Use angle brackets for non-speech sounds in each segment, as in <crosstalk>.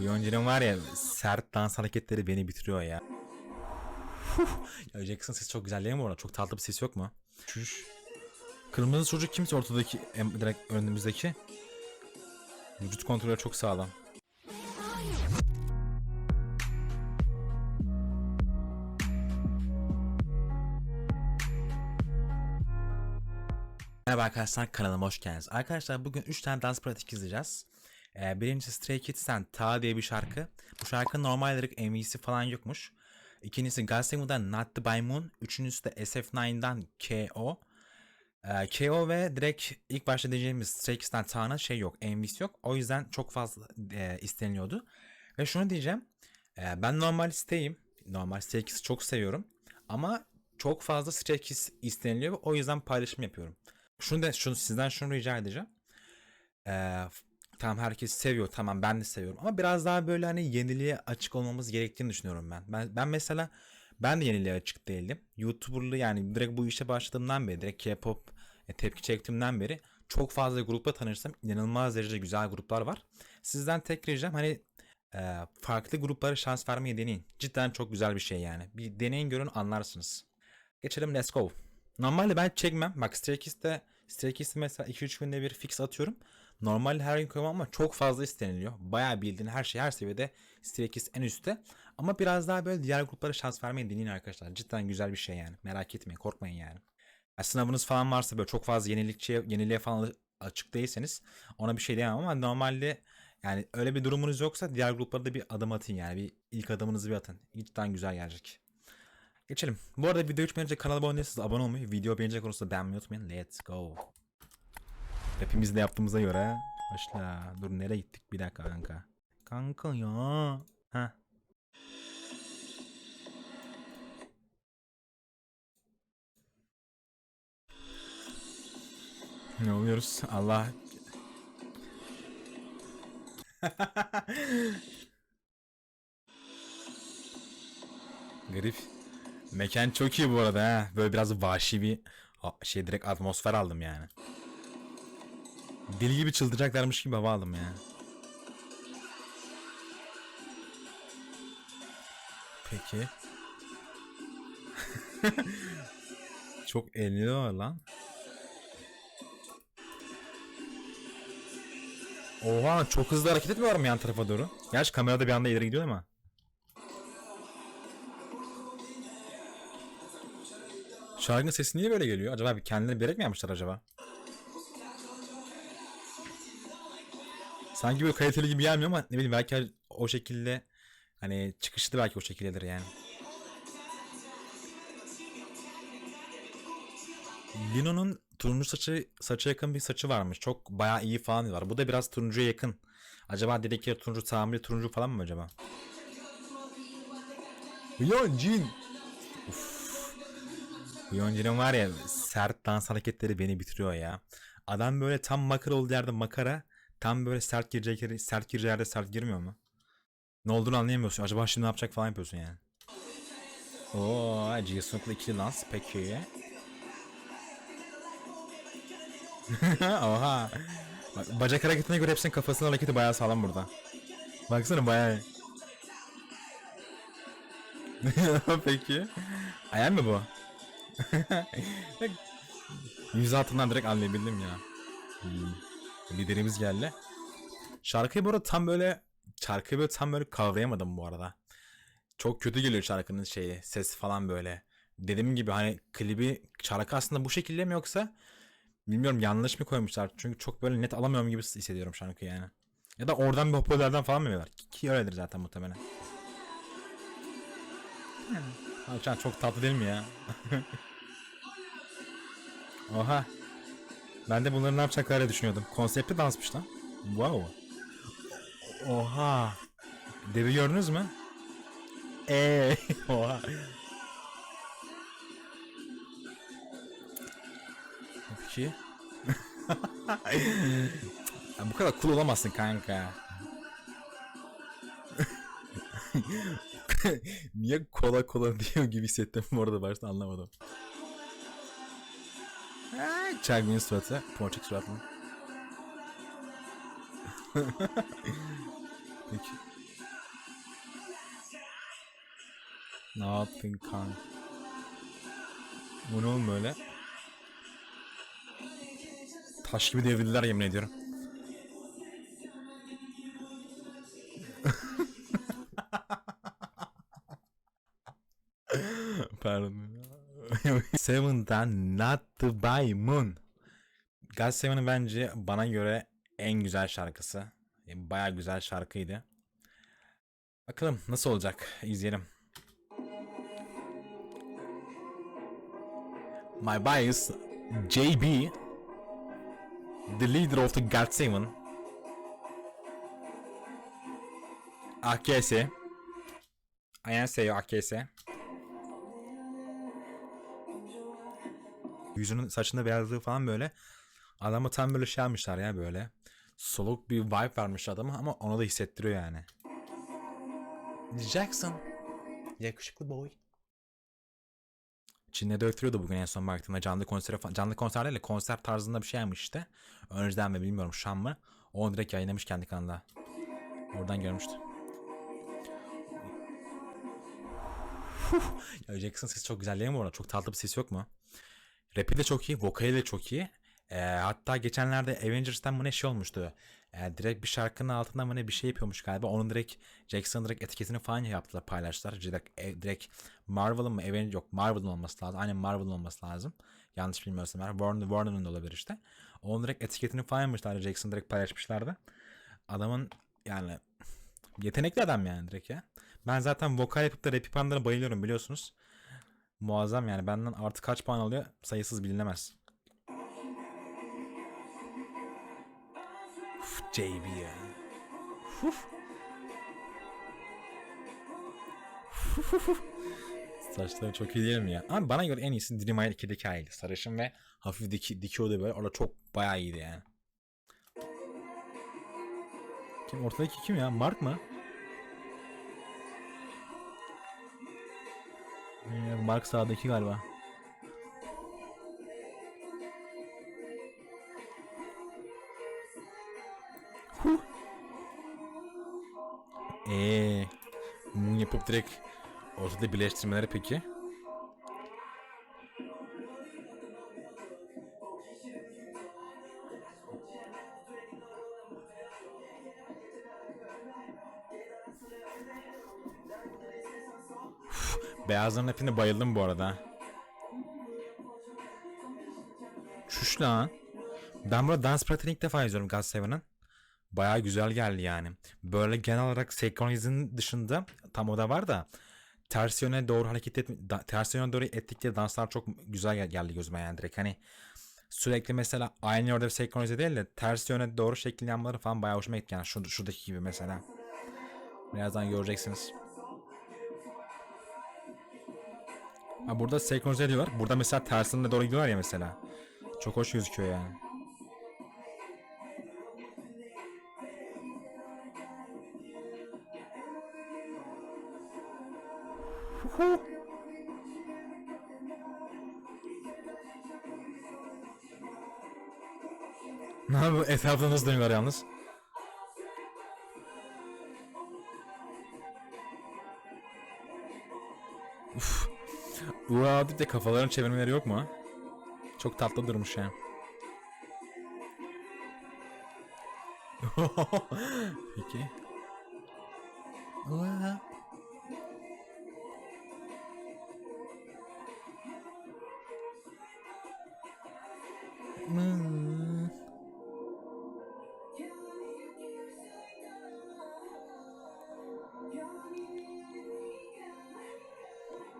Bu Yonca'nın var ya sert dans hareketleri beni bitiriyor ya. ya Jackson sesi çok güzel değil mi bu arada? Çok tatlı bir ses yok mu? Çocuk. Kırmızı çocuk kimse ortadaki direkt önümüzdeki. Vücut kontrolü çok sağlam. Merhaba arkadaşlar kanalıma hoş geldiniz. Arkadaşlar bugün 3 tane dans pratik izleyeceğiz. Ee, birincisi Stray Kids'ten Ta diye bir şarkı. Bu şarkının normal olarak MV'si falan yokmuş. İkincisi Gassing'den Not The By Moon. Üçüncüsü de SF9'dan KO. Ee, KO ve direkt ilk başta diyeceğimiz Stray Kids'ten Ta'nın şey yok, MV'si yok. O yüzden çok fazla e, isteniliyordu. Ve şunu diyeceğim. Ee, ben normal isteyim. Normal Stray Kids'i çok seviyorum. Ama çok fazla Stray Kids isteniliyor o yüzden paylaşım yapıyorum. Şunu da şunu sizden şunu rica edeceğim. F- tamam herkes seviyor tamam ben de seviyorum ama biraz daha böyle hani yeniliğe açık olmamız gerektiğini düşünüyorum ben. Ben, ben mesela ben de yeniliğe açık değildim. YouTuber'lı yani direkt bu işe başladığımdan beri direkt K-pop e, tepki çektiğimden beri çok fazla grupla tanıştım. İnanılmaz derecede güzel gruplar var. Sizden tek ricam hani e, farklı gruplara şans vermeyi deneyin. Cidden çok güzel bir şey yani. Bir deneyin görün anlarsınız. Geçelim let's go. Normalde ben çekmem. Bak Stray Kids'te Stray Kids'i mesela 2-3 günde bir fix atıyorum. Normalde her gün koymam ama çok fazla isteniliyor. Bayağı bildiğin her şey her seviyede Stray en üstte. Ama biraz daha böyle diğer gruplara şans vermeyi deneyin arkadaşlar. Cidden güzel bir şey yani. Merak etmeyin korkmayın yani. Ya sınavınız falan varsa böyle çok fazla yenilikçi, yeniliğe falan açık değilseniz ona bir şey diyemem ama normalde yani öyle bir durumunuz yoksa diğer gruplara da bir adım atın yani. Bir ilk adımınızı bir atın. Cidden güzel gelecek. Geçelim. Bu arada video 3 önce kanala abone değilseniz abone olmayı, video beğenecek olursa beğenmeyi unutmayın. Let's go. Hepimiz de yaptığımıza göre başla. Dur nereye gittik bir dakika kanka. Kanka ya. Ha. Ne oluyoruz? Allah. <laughs> Garip. Mekan çok iyi bu arada ha. Böyle biraz vahşi bir şey direkt atmosfer aldım yani. Deli gibi çıldıracaklarmış gibi hava aldım ya. Peki. <laughs> çok eğleniyor lan. Oha çok hızlı hareket etmiyor mu yan tarafa doğru? Gerçi kamerada bir anda ileri gidiyor ama. Şarkının sesi niye böyle geliyor? Acaba bir kendileri bilerek mi yapmışlar acaba? Sanki böyle kaliteli gibi gelmiyor ama ne bileyim belki o şekilde hani çıkışı da belki o şekildedir yani. Lino'nun turuncu saçı saça yakın bir saçı varmış. Çok bayağı iyi falan diyorlar. Bu da biraz turuncuya yakın. Acaba dedikleri turuncu tamiri turuncu falan mı acaba? Yon Jin. Bu Yonca'nın var ya sert dans hareketleri beni bitiriyor ya. Adam böyle tam makara olduğu yerde makara, tam böyle sert girecek yerde, sert gireceği yerde sert girmiyor mu? Ne olduğunu anlayamıyorsun. Acaba şimdi ne yapacak falan yapıyorsun yani. Oo, Jisung'la ikili dans peki. <laughs> Oha. Bak, bacak hareketine göre hepsinin kafasının hareketi bayağı sağlam burada. Baksana bayağı. <laughs> peki. Ayağın mı bu? <laughs> Yüz altından direkt anlayabildim ya. Hmm. Liderimiz geldi. Şarkıyı bu arada tam böyle şarkıyı böyle tam böyle kavrayamadım bu arada. Çok kötü geliyor şarkının şeyi, ses falan böyle. Dediğim gibi hani klibi şarkı aslında bu şekilde mi yoksa bilmiyorum yanlış mı koymuşlar. Çünkü çok böyle net alamıyorum gibi hissediyorum şarkıyı yani. Ya da oradan bir hoparlörden falan mı veriyorlar? Ki öyledir zaten muhtemelen. Abi çok tatlı değil mi ya? <laughs> Oha. Ben de bunların ne yapacaklarını düşünüyordum. Konseptli dansmış lan. Wow. Oha. Devi gördünüz mü? Eee. <laughs> Oha. Peki. <laughs> bu kadar cool olamazsın kanka. <laughs> Niye kola kola diyor gibi hissettim bu arada başta anlamadım. Çak benim suratı. Ponçik surat mı? Peki. Ne yaptın kan? Bu ne oğlum böyle? Taş gibi devrildiler yemin ediyorum. <laughs> Pardon. <laughs> Seven'dan not the By Moon. God Seven'ın bence bana göre en güzel şarkısı. Baya güzel şarkıydı. Bakalım nasıl olacak izleyelim. My bias JB the leader of the God Seven AKS Ayanseyo AKS Yüzünün saçında beyazlığı falan böyle Adamı tam böyle şey almışlar ya böyle Soluk bir vibe vermiş adama ama onu da hissettiriyor yani Jackson Yakışıklı boy Çin'de döktürüyordu bugün en son baktığımda canlı konser canlı konser değil de konser tarzında bir şey yapmış işte. Önceden mi bilmiyorum şu an mı. Onu direkt yayınlamış kendi kanalında. Oradan görmüştüm. ya Jackson sesi çok güzel değil mi orada? Çok tatlı bir ses yok mu? Rapi de çok iyi, vokali de çok iyi. Ee, hatta geçenlerde Avengers'tan mı ne şey olmuştu. Ee, direkt bir şarkının altında mı ne bir şey yapıyormuş galiba. Onun direkt Jackson direkt etiketini falan yaptılar paylaştılar. Direkt, e, direkt Marvel'ın mı Avengers yok Marvel'ın olması lazım. Aynen Marvel'ın olması lazım. Yanlış bilmiyorsam eğer. Warner, Warner'ın da olabilir işte. Onun direkt etiketini falan yapmışlar. Jackson direkt paylaşmışlardı. Adamın yani yetenekli adam yani direkt ya. Ben zaten vokal yapıp da rap yapanlara bayılıyorum biliyorsunuz. Muazzam yani benden artı kaç puan alıyor sayısız bilinemez. Uf, JB ya. Uf. Saçları çok iyi değil mi ya? Ama bana göre en iyisi Dream Eye 2'deki hali. Sarışın ve hafif diki, dikiyordu böyle. Orada çok bayağı iyiydi yani. Kim ortadaki kim ya? Mark mı? Ee, Mark sağdaki galiba. Huh. Eee, mum yapıp direkt ortada birleştirmeleri peki? Beyazların hepine bayıldım bu arada. Şuş lan. Ben burada dans pratiğini ilk defa izliyorum God Seven'ın. Bayağı güzel geldi yani. Böyle genel olarak senkronizmin dışında tam o da var da ters yöne doğru hareket et ters yöne doğru ettikleri danslar çok güzel gel- geldi gözüme yani direkt hani sürekli mesela aynı bir senkronize değil de ters yöne doğru şekil yanmaları falan bayağı hoşuma gitti yani şu, şuradaki gibi mesela. Birazdan göreceksiniz. Ha burada senkronize ediyorlar. Burada mesela tersine doğru gidiyorlar ya mesela. Çok hoş gözüküyor yani. <laughs> Ne yapıyor? Etrafta nasıl dönüyorlar yalnız? Uaa deyip de kafalarını çevirmeleri yok mu? Çok tatlı durmuş ya. <laughs> Peki. Hmm.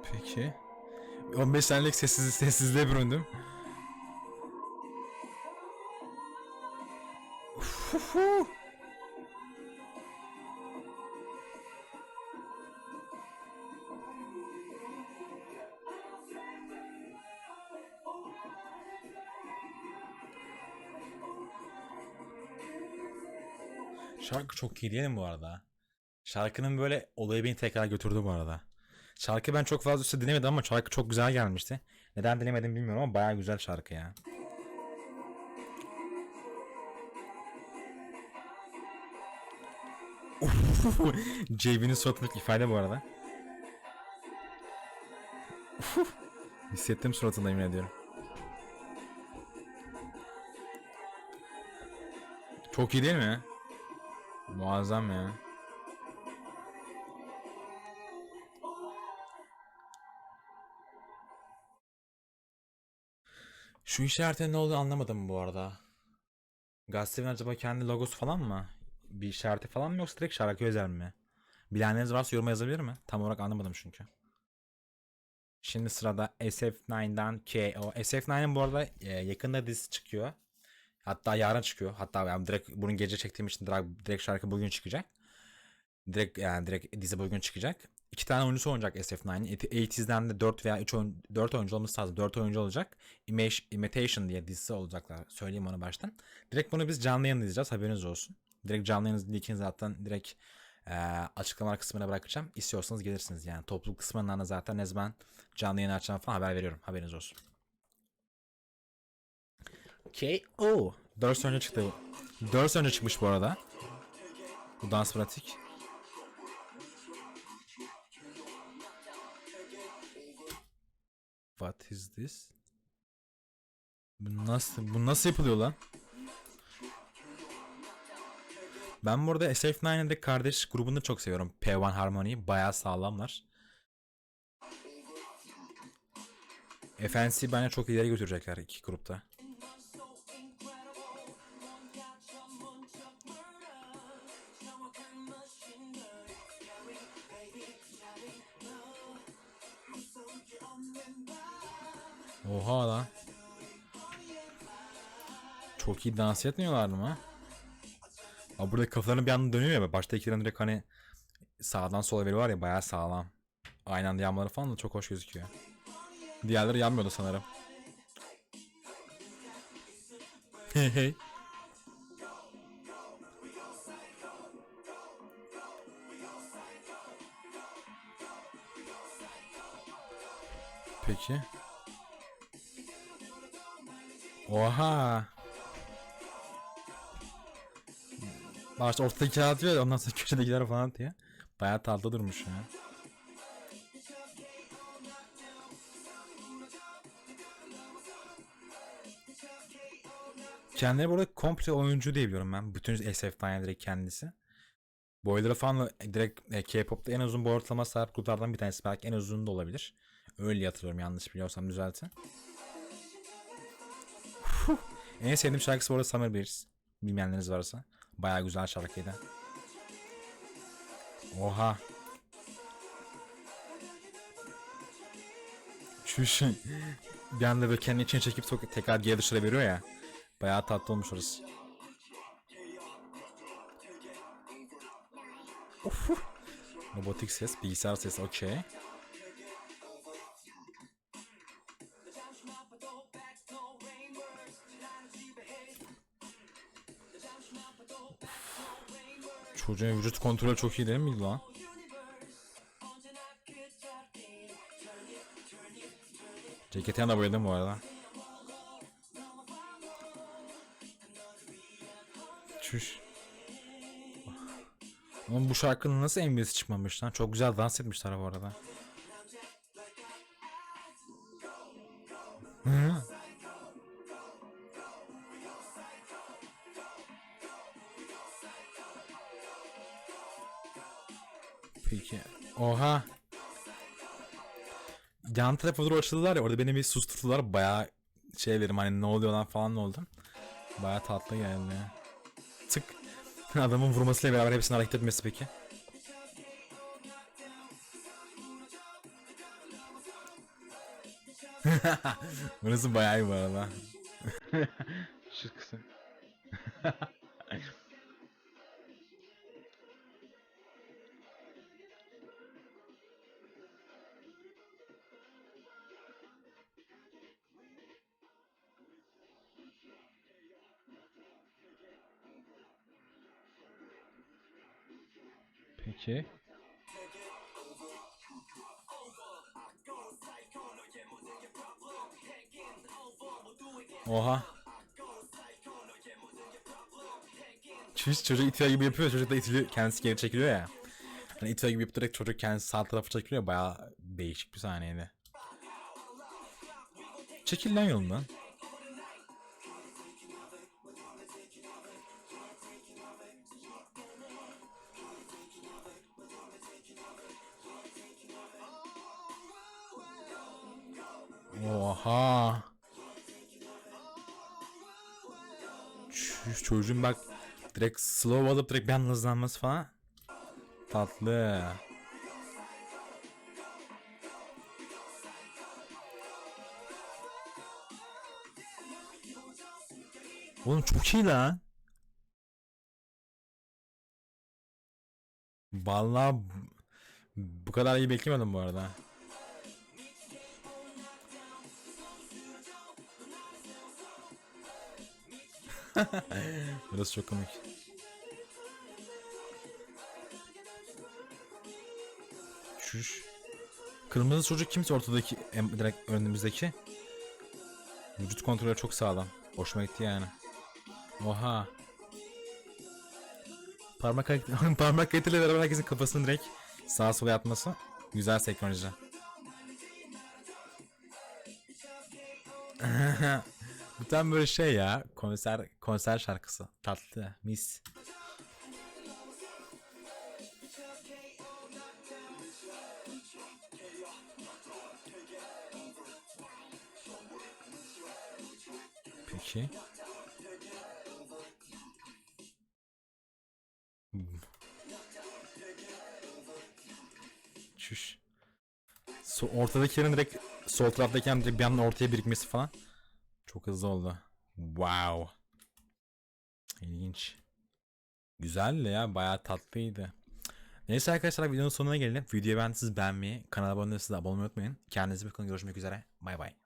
Peki. 15 saniyelik sessiz sessizliğe büründüm. Uhuhu. Şarkı çok iyi değil mi bu arada? Şarkının böyle olayı beni tekrar götürdü bu arada. Şarkı ben çok fazla üstte dinlemedim ama şarkı çok güzel gelmişti. Neden dinlemedim bilmiyorum ama bayağı güzel şarkı ya. JB'nin <laughs> suratındaki ifade bu arada. Hissettim suratında yemin ediyorum. Çok iyi değil mi? Muazzam ya. Şu işaretin ne olduğunu anlamadım bu arada. Gazetenin acaba kendi logosu falan mı? Bir işareti falan mı yoksa direkt şarkı özel mi? Bilenleriniz varsa yoruma yazabilir mi? Tam olarak anlamadım çünkü. Şimdi sırada SF9'dan KO. SF9'ın bu arada e, yakında dizisi çıkıyor. Hatta yarın çıkıyor. Hatta ben direkt bunun gece çektiğim için direkt, direkt şarkı bugün çıkacak. Direkt yani direkt dizi bugün çıkacak. İki tane oyuncusu oynayacak SF9'ın. 80's'den de 4 veya 3 oyun, 4 oyuncu olması lazım. 4 oyuncu olacak. Image, Imitation diye dizisi olacaklar. Söyleyeyim onu baştan. Direkt bunu biz canlı yayın izleyeceğiz. Haberiniz olsun. Direkt canlı yayın linkini zaten direkt e, açıklamalar kısmına bırakacağım. İstiyorsanız gelirsiniz yani. Topluluk kısmından da zaten ne zaman canlı yayın açacağım falan haber veriyorum. Haberiniz olsun. KO. 4 sene önce çıktı. 4 sene önce çıkmış bu arada. Bu dans pratik. What is this? Bu nasıl bu nasıl yapılıyor lan? Ben burada SF9'de kardeş grubunu çok seviyorum. P1 Harmony bayağı sağlamlar. FNC bence çok ileri götürecekler iki grupta. Oha lan. Çok iyi dans etmiyorlar mı? Abi burada kafalarını bir anda dönüyor ya. Başta ikilerini direkt hani sağdan sola veriyorlar ya bayağı sağlam. Aynı anda yanmaları falan da çok hoş gözüküyor. Diğerleri yanmıyordu sanırım. Hey hey. Peki. Oha. Başta ortadaki atıyor ondan sonra köşedekiler falan atıyor. Bayağı tatlı durmuş ya. Kendileri burada komple oyuncu diye biliyorum ben. Bütün SF'den direkt kendisi. Boyları falan direkt e, K-pop'ta en uzun boy ortalama sahip gruplardan bir tanesi. Belki en uzun da olabilir. Öyle hatırlıyorum yanlış biliyorsam düzeltin. En sevdiğim şarkısı bu arada Summer Bears. Bilmeyenleriniz varsa. Baya güzel şarkıydı. Oha. Şey. Bir anda böyle kendi içine çekip tekrar geri dışarı veriyor ya. Bayağı tatlı olmuş orası. Of. Robotik ses, bilgisayar sesi okey. Çocuğun vücut kontrolü çok iyi değil mi lan? Ceketine de bayıldım bu arada. Çüş. Oğlum bu şarkının nasıl MV'si çıkmamış lan? Çok güzel dans etmişler bu arada. Yan tarafa doğru açıldılar ya orada beni bir susturdular bayağı şey dedim hani ne oluyor lan falan oldum. Bayağı tatlı geldi. Tık. <laughs> Adamın vurmasıyla beraber hepsini hareket etmesi peki. <laughs> Burası bayağı iyi bu arada. Şu kısım. <laughs> Peki. Oha. Çift çocuk itiyor gibi yapıyor. Çocuk da itiliyor. Kendisi geri çekiliyor ya. Hani itiyor gibi yapıp direkt çocuk kendisi sağ tarafa çekiliyor. Bayağı değişik bir sahneydi. Çekil lan yolundan. Oha. Çocuğun bak direkt slow alıp direkt bir anda hızlanması falan. Tatlı. Oğlum çok iyi lan. Vallahi bu kadar iyi beklemedim bu arada. <laughs> Burası çok komik. Şuş. Kırmızı çocuk kimse ortadaki em- direkt önümüzdeki. Vücut kontrolü çok sağlam. Hoşuma gitti yani. Oha. Parmak hareket- <laughs> parmak hareketiyle beraber herkesin kafasını direkt sağa sola yatması güzel senkronize. <laughs> Bu tam böyle şey ya konser konser şarkısı tatlı mis. Peki. Çüş. So, ortadakilerin direkt sol taraftaki direkt bir anda ortaya birikmesi falan. Çok hızlı oldu. Wow. İlginç. Güzeldi ya. Bayağı tatlıydı. Neyse arkadaşlar videonun sonuna gelelim. Videoyu beğendiyseniz beğenmeyi, kanala abone değilseniz de abone olmayı unutmayın. Kendinize bakın. Görüşmek üzere. Bay bay.